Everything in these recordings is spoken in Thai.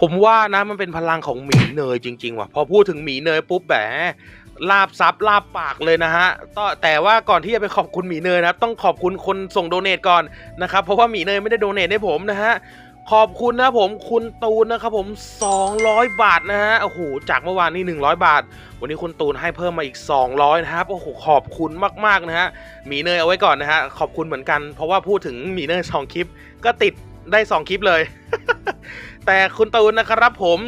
ผมว่านะมันเป็นพลังของหมีเนยจริง ๆ ว่ะ พอพูดถึงหมีเนยปุ๊บแหมลาบซับลาบปากเลยนะฮะต่แต่ว่าก่อนที่จะไปขอบคุณหมีเนยนะครับต้องขอบคุณคนส่งโดเนทก่อนนะครับ เพราะว่าหมีเนยไม่ได้โดเนทให้ผมนะฮะขอบคุณนะผมคุณตูนนะครับผม 200 บาทนะฮะโอ้โหจากเมื่อวานนี้100 บาท วันนี้คุณตูนให้เพิ่มมาอีก 200 นะครับโอ้โหขอบคุณมากๆนะฮะหมีเนยเอาไว้ก่อนนะฮะขอบคุณเหมือนกัน เพราะว่าพูดถึงหมีเนยสองคลิป ก็ติดได้ 2 คลิปเลย แต่คุณตูนนะครับผม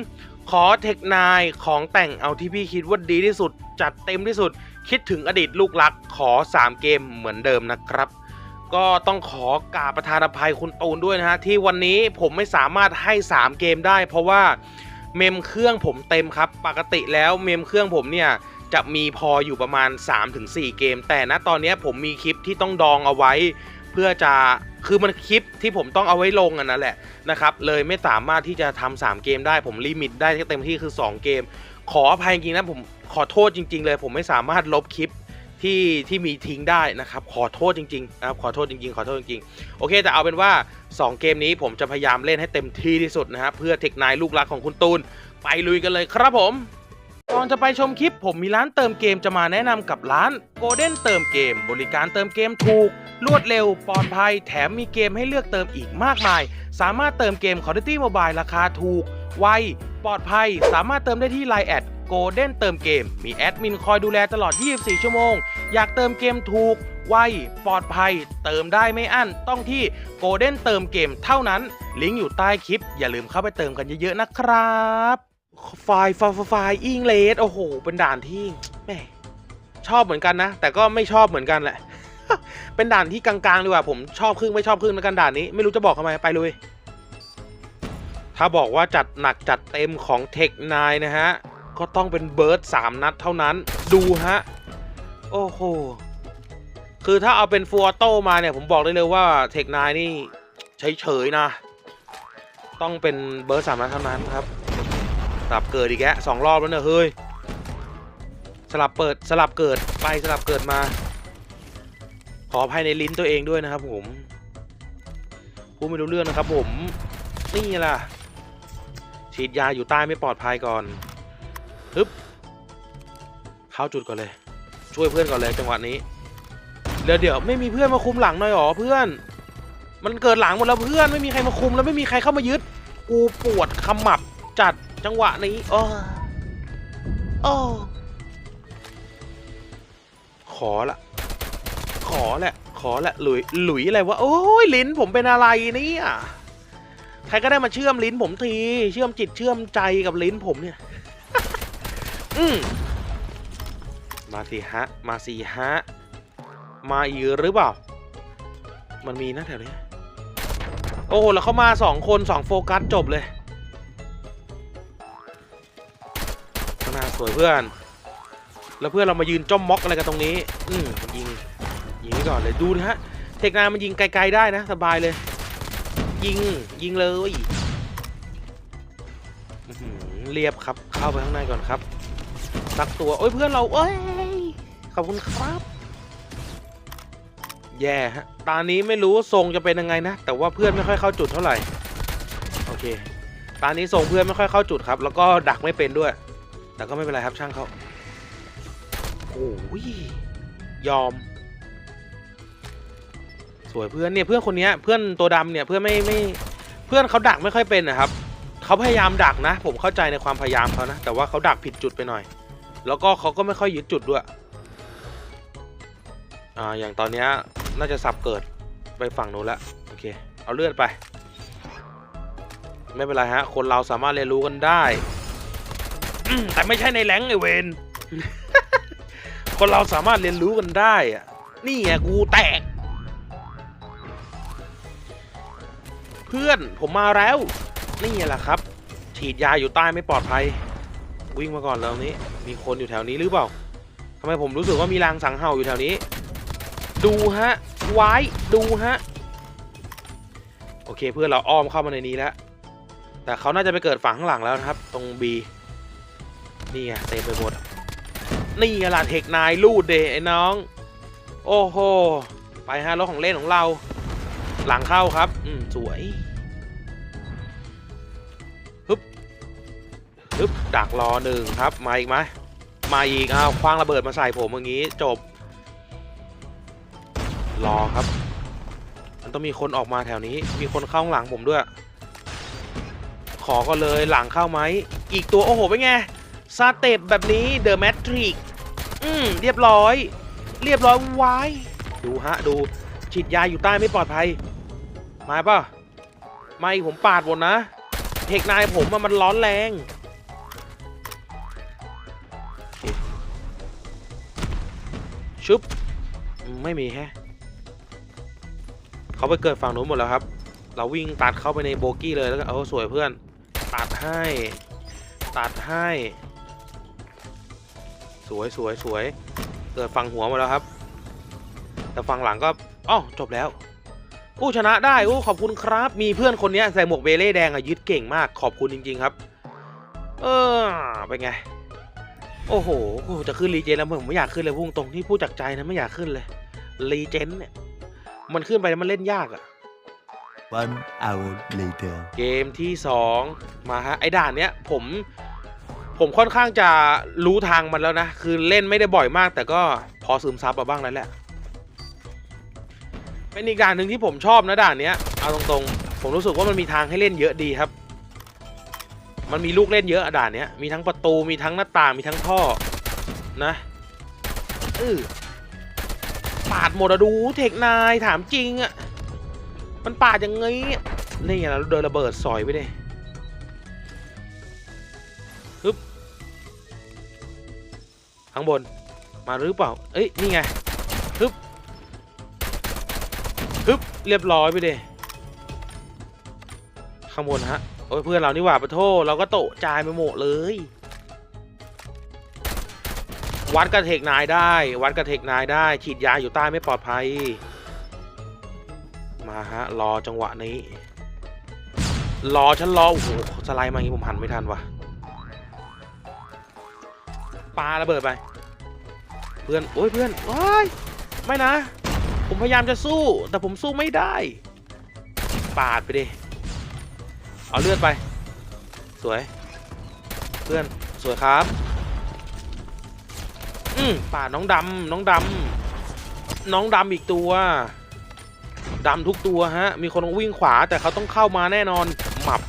ขอเทคนายของแต่งเอาที่พี่คิดว่าดีที่สุด จัดเต็มที่สุด คิดถึงอดีตลูกรักขอ 3 เกมเหมือนเดิมนะครับ ก็ต้องขอกราบประธานอภัยคุณตูนด้วยนะฮะ ที่วันนี้ผมไม่สามารถให้ 3 เกมได้ เพราะว่าเมมเครื่องผมเต็มครับ ปกติแล้วเมมเครื่องผมเนี่ยจะมีพออยู่ประมาณ 3-4 เกม แต่ณตอนนี้ผมมีคลิปที่ต้องดองเอาไว้ เพื่อจะ คือมันคลิปที่ผมต้องเอาไว้ลงอันนั้นแหละนะครับ เลยไม่สามารถที่จะทำ3เกมได้ผมลิมิตได้เต็มที่คือ 2 เกม ขออภัยจริงนะผมขอโทษจริง ๆ เลย ผมไม่สามารถลบคลิปที่ที่มีทิ้งได้นะครับ ขอโทษจริงๆนะครับขอโทษจริงๆ ขอโทษจริงๆ โอเค แต่เอาเป็นว่า 2 เกมนี้ผมจะพยายามเล่นให้เต็มที่ที่สุดนะฮะเพื่อเทคนายลูกรักของคุณตูน ไปลุยกันเลยครับผม อนจะไปชมคลิป ผมมีร้านเติมเกมจะมาแนะนำกับร้าน Golden เติมเกม บริการเติมเกมถูก รวดเร็วปลอดภัย แถมมีเกมให้เลือกเติมอีกมากมาย สามารถเติมเกม Call of Duty Mobile ราคาถูก ไว ปลอดภัย สามารถเติมได้ที่ Line แอด Golden เติมเกม มีแอดมินคอยดูแลตลอด 24 ชั่วโมง อยากเติมเกมถูก ไว ปลอดภัย เติมได้ไม่อั้น ต้องที่ Golden เติมเกมเท่านั้น ลิงก์อยู่ใต้คลิป อย่าลืมเข้าไปเติมกันเยอะๆนะครับ ไฟล์ไฟล์ไฟล์อิงเลสโอ้โห เป็นด่านที่แม่ชอบเหมือนกันนะ แต่ก็ไม่ชอบเหมือนกันแหละ เป็นด่านที่กลางๆดีกว่าผมชอบครึ่งไม่ชอบครึ่งในกันด่านนี้ ไม่รู้จะบอกทำไมไปเลย ถ้าบอกว่าจัดหนักจัดเต็มของเทคนายนะฮะ ก็ต้องเป็นเบิร์ด3นัดเท่านั้น ดูฮะ โอ้โห คือถ้าเอาเป็นฟัวโต้มาเนี่ย ผมบอกได้เลยว่าเทคนายนี่เฉยๆนะ ต้องเป็นเบิร์ดสามนัดเท่านั้นครับ ลับเกิดอีกแกสองรอบแล้วเนี่ยเฮ้ยสลับเปิดสลับเกิดไปสลับเกิดมา ขอภัยในลิ้นตัวเองด้วยนะครับผมพูดไม่รู้เรื่องนะครับผมนี่ล่ะ ฉีดยาอยู่ใต้ไม่ปลอดภัยก่อนฮึบเข้าจุดก่อนเลย ช่วยเพื่อนก่อนเลยจังหวะนี้เดี๋ยวเดี๋ยวไม่มีเพื่อนมาคุมหลังหน่อยหรอเพื่อน มันเกิดหลังหมดแล้วเพื่อนไม่มีใครมาคุมแล้วไม่มีใครเข้ามายึด กูปวดขมับจัด จังหวะนี้โอ้โอ้ขอละ ขอแหละ ขอแหละหลุยหลุยอะไรวะ โอ้ยลิ้นผมเป็นอะไรเนี่ยใครก็ได้มาเชื่อมลิ้นผมที เชื่อมจิตเชื่อมใจกับลิ้นผมเนี่ย อืมมาสิฮะ มาสิฮะ มาอีหรือเปล่า มันมีนะแถวนี้ โอ้โห แล้วเขามาสองคนสองโฟกัสจบเลย สวยเพื่อน แล้วเพื่อนเรามายืนจ้อมม็อกอะไรกันตรงนี้ อืมยิงยิงก่อนเลยดูนะฮะเทคนามันยิงไกลๆได้นะ สบายเลย ยิงยิงเลยอื้อหือเรียบครับเข้าไปข้างในก่อนครับสักตัวโอ้ยเพื่อนเราเอ้ยขอบคุณครับแย่ฮะตอนนี้ไม่รู้ว่าทรงจะเป็นยังไงนะ แต่ว่าเพื่อนไม่ค่อยเข้าจุดเท่าไหร่ โอเค ตอนนี้ส่งเพื่อนไม่ค่อยเข้าจุดครับ แล้วก็ดักไม่เป็นด้วย แต่ก็ไม่เป็นไรครับช่างเขาโอ้ยยอม สวยเพื่อนเนี่ยเพื่อนคนนี้เพื่อนตัวดำเนี่ยเพื่อนไม่ไม่เพื่อนเขาดักไม่ค่อยเป็นนะครับเขาพยายามดักนะ ผมเข้าใจในความพยายามเขานะแต่ว่าเขาดักผิดจุดไปหน่อย แล้วก็เขาก็ไม่ค่อยยึดจุดด้วยอ่าอย่างตอนนี้น่าจะสับเกิดไปฝั่งนู้นล้วโอเค เอาเลือดไป ไม่เป็นไรฮะ คนเราสามารถเรียนรู้กันได้ แต่ไม่ใช่ในแรงไอเวนคนเราสามารถเรียนรู้กันได้อะนี่ไงกูแตก เพื่อนผมมาแล้ว นี่แหละครับ ฉีดยาอยู่ใต้ไม่ปลอดภัย วิ่งมาก่อนแล้วนี้ มีคนอยู่แถวนี้หรือเปล่าทำไมผมรู้สึกว่ามีรางสังเห่าอยู่แถวนี้ ดูฮะไว้ดูฮะ โอเคเพื่อนเราอ้อมเข้ามาในนี้แล้ว แต่เขาน่าจะไปเกิดฝั่งข้างหลังแล้วนะครับ ตรง B นี่ไงเต็มไปหมด นี่ไงล่ะเทคนายลูดเดไอ้น้อง โอ้โห ไปฮะรถของเล่นของเรา หลังเข้าครับ อืมสวยฮึบปึ๊บดักรอหนึ่งครับ มาอีกไหมมาอีกอ้าวคว้างระเบิดมาใส่ผมอย่างงี้จบ รอครับ มันต้องมีคนออกมาแถวนี้ มีคนเข้าหลังผมด้วย ขอก็เลยหลังเข้าไหม อีกตัวโอ้โหเป็นไง สเต็ปแบบนี้เดอะแมทริกอืมเรียบร้อย เรียบร้อยไว้ดูฮะดูฉีดยาอยู่ใต้ไม่ปลอดภัย มาป่ะมาอีกผมปาดหมดนะเทคนายผมมันร้อนแรงชุบไม่มีแฮะเขาไปเกิดฝั่งนู้นหมดแล้วครับ เราวิ่งตัดเข้าไปในโบกี้เลยแล้วก็เอาสวยเพื่อน ตัดให้ ตัดให้ สวยสวยสวยเกิดฝั่งหัวหมาแล้วครับ แต่ฝั่งหลังก็อ้อจบแล้วอู้ชนะได้อู้ขอบคุณครับ มีเพื่อนคนเนี้ยใส่หมวกเบเล่แดงอะยึดเก่งมาก ขอบคุณจริง ๆครับ เออเป็นไง โอ้โหกูจะขึ้นรีเจนแล้วผมไม่อยากขึ้นเลยพุ่งตรงที่พูดจากใจนะไม่อยากขึ้นเลยรีเจนเนี่ยมันขึ้นไปแล้วมันเล่นยากอะ One hour later. เกมที่ 2 มาฮะไอ้ด่านเนี้ยผม ผมค่อนข้างจะรู้ทางมันแล้วนะ คือเล่นไม่ได้บ่อยมาก แต่ก็พอซึมซับมาบ้างแล้วแหละ เป็นอีกด่านหนึ่งที่ผมชอบนะด่านเนี้ย เอาตรงๆ ผมรู้สึกว่ามันมีทางให้เล่นเยอะดีครับ มันมีลูกเล่นเยอะอด่านเนี้ย มีทั้งประตู มีทั้งหน้าต่าง มีทั้งท่อ นะเออปาดหมดอะดูเทคนายถามจริงอะมันปาดยังไงนี่ไงเราเดินระเบิดสอยไปดิฮึบ ข้างบน มาหรือเปล่า เอ้ย นี่ไงฮึบฮึบเรียบร้อยไปดิข้างบนฮะ โอ้ยเพื่อนเรานี่หว่าปะโทษเราก็โตะจายไปหมดเลย วัดกระเทกนายได้ วัดกระเทกนายได้ ฉีดยาอยู่ใต้ไม่ปลอดภัย มาฮะ รอจังหวะนี้ รอฉันรอ โอ้โห สไลด์มาอย่างนี้ผมหันไม่ทันวะปาระเบิดไป พื่อนโอ้ยเพื่อนโอ้ยไม่นะ ผมพยายามจะสู้ แต่ผมสู้ไม่ได้ ปาดไปดิ เอาเลือดไป สวย เพื่อนสวยครับ อืมปาดน้องดำน้องดำน้องดำอีกตัวดำทุกตัวฮะ มีคนวิ่งขวาแต่เขาต้องเข้ามาแน่นอนหมับ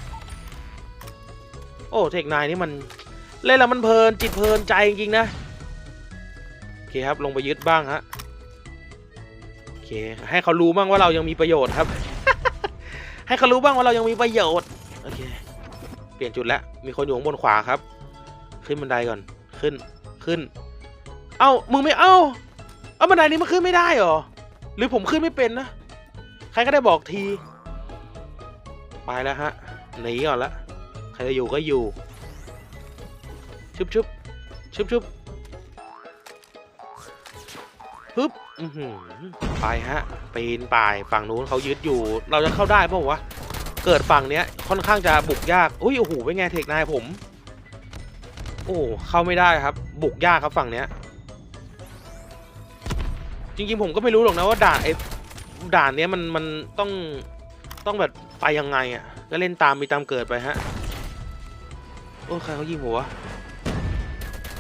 โอ้ เทคนายนี่มัน เล่นแล้วมันเพลินจิตเพลินใจจริงๆนะ เคครับลงไปยึดบ้างฮะโอเคให้เขารู้บ้างว่าเรายังมีประโยชน์ครับ ให้เขารู้บ้างว่าเรายังมีประโยชน์โอเคเปลี่ยนจุดแล้วมีคนอยู่ข้างบนขวาครับ ขึ้นบันไดก่อนขึ้นขึ้น เอ้ามึงไม่เอ้าเอาบันไดนี้มันขึ้นไม่ได้หรอหรือผมขึ้นไม่เป็นนะใครก็ได้บอกทีไปแล้วฮะหนีก่อนละใครจะอยู่ก็อยู่ชุบชุบชุบชุบ ฮึบอือหือไปฮะ ปีนป่ายฝั่งนู้นเขายึดอยู่ เราจะเข้าได้ป่าวะ เกิดฝั่งเนี้ยค่อนข้างจะบุกยาก อุ้ยโอ้โหเป็นไงเทคนายผม โอ้เข้าไม่ได้ครับ บุกยากครับฝั่งเนี้ย จริงๆผมก็ไม่รู้หรอกนะว่าด่านไอ้ด่านเนี้ยมันมันต้องต้องแบบไปยังไงอะ ก็เล่นตามมีตามเกิดไปฮะ โอ้ใครเขายิงหัว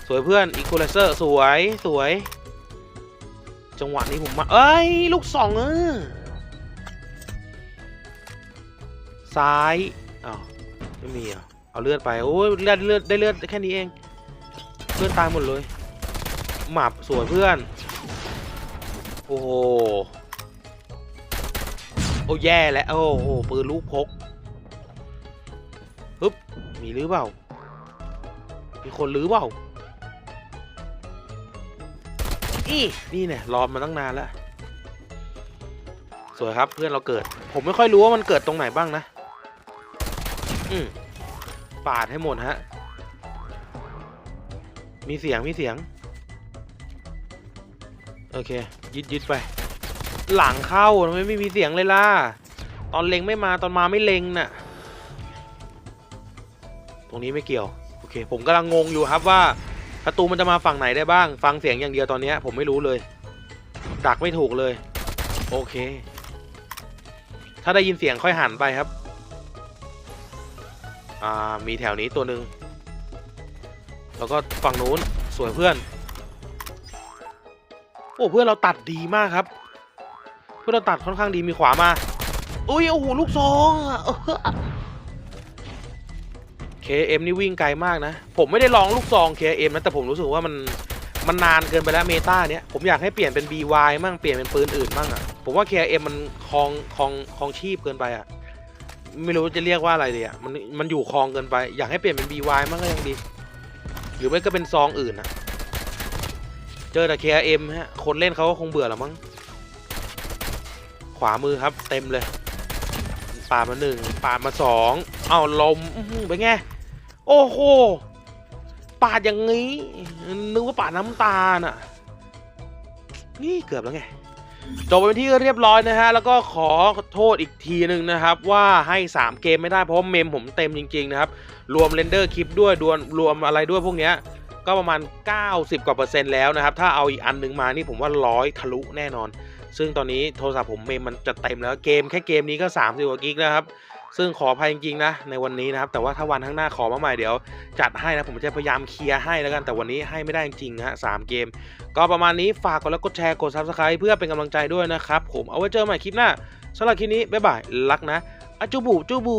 สวยเพื่อนอีคูลเซอร์สวยสวย จังหวะนี้ผมมา เอ้ย ลูกสองเออซ้ายอ้าวไม่มีอะเอาเลือดไป โอ้ยเลือดเลือดได้เลือดแค่นี้เอง เพื่อนตายหมดเลย หมับสวยเพื่อน โอ้โห โอ้แย่แล้ว โอ้โห ปืนลูกพกปึ๊บมีหรือเปล่า มีคนหรือเปล่า นี่นี่เนี่ยรอมาตั้งนานแล้ว สวยครับเพื่อนเราเกิด ผมไม่ค่อยรู้ว่ามันเกิดตรงไหนบ้างนะ อืมปาดให้หมดฮะ มีเสียงมีเสียง โอเค ยึดยึดไป หลังเข้าทำไมไม่มีเสียงเลยล่ะ ตอนเล็งไม่มาตอนมาไม่เล็งน่ะ ตรงนี้ไม่เกี่ยว โอเค ผมกำลังงงอยู่ครับว่า ประตูมันจะมาฝั่งไหนได้บ้าง ฟังเสียงอย่างเดียวตอนนี้ผมไม่รู้เลย ดักไม่ถูกเลย โอเค ถ้าได้ยินเสียงค่อยหันไปครับ อ่า มีแถวนี้ตัวหนึ่ง แล้วก็ฝั่งนู้นสวยเพื่อน โอ้เพื่อนเราตัดดีมากครับ เพื่อนเราตัดค่อนข้างดีมีขวามา อุ้ยโอ้โหลูกซองอะ เออ KM นี่วิ่งไกลมากนะ ผมไม่ได้ลองลูกซอง KM นะแต่ผมรู้สึกว่ามันมันนานเกินไปแล้วเมตาเนี้ยผมอยากให้เปลี่ยนเป็น BY มั่งเปลี่ยนเป็นปืนอื่นมั่งอะ่ะผมว่า KM มันคลองคลองคลองชีพเกินไปอะ่ะไม่รู้จะเรียกว่าอะไรเลยอะ่ะมันมันอยู่คลองเกินไป อยากให้เปลี่ยนเป็น BY มั่งก็ยังดี หรือไม่ก็เป็นซองอื่นอะ่ะเจอแต่ KM ฮะคนเล่นเขาก็คงเบื่อแล้วมั้งขวามือครับเต็มเลยปาดมาหนึ่งปาดมาสองเอาลมเป็นไง โอ้โหปาดอย่างนี้ นึกว่าปาดน้ำตาลอะ นี่เกือบแล้วไง จบไปเป็นที่เรียบร้อยนะฮะ แล้วก็ขอโทษอีกทีหนึ่งนะครับ ว่าให้ 3 เกมไม่ได้ เพราะว่าเมมผมเต็มจริง ๆ นะครับ รวมเรนเดอร์คลิปด้วยรวมรวมอะไรด้วยพวกเนี้ย ก็ประมาณ 90 กว่าเปอร์เซ็นต์แล้วนะครับ ถ้าเอาอีกอันหนึงมานี่ผมว่าร้อยทะลุแน่นอน ซึ่งตอนนี้โทรศัพท์ผมเมมมันจะเต็มแล้ว เกมแค่เกมนี้ก็ 30กว่ากิกนะครับ ซึ่งขออภัยจริงๆนะในวันนี้นะครับ แต่ว่าถ้าวันข้างหน้าขอมาใหม่เดี๋ยว จัดให้นะผมจะพยายามเคลียร์ให้แล้วกันแต่วันนี้ให้ไม่ได้จริงๆฮะสามเกม ก็ประมาณนี้ฝากกดไลค์กดแชร์กด subscribe เพื่อเป็นกำลังใจด้วยนะครับผมเอาไว้เจอใหม่คลิปหน้าสำหรับคลิปนี้บ๊ายบายรักนะอจูบูจูบู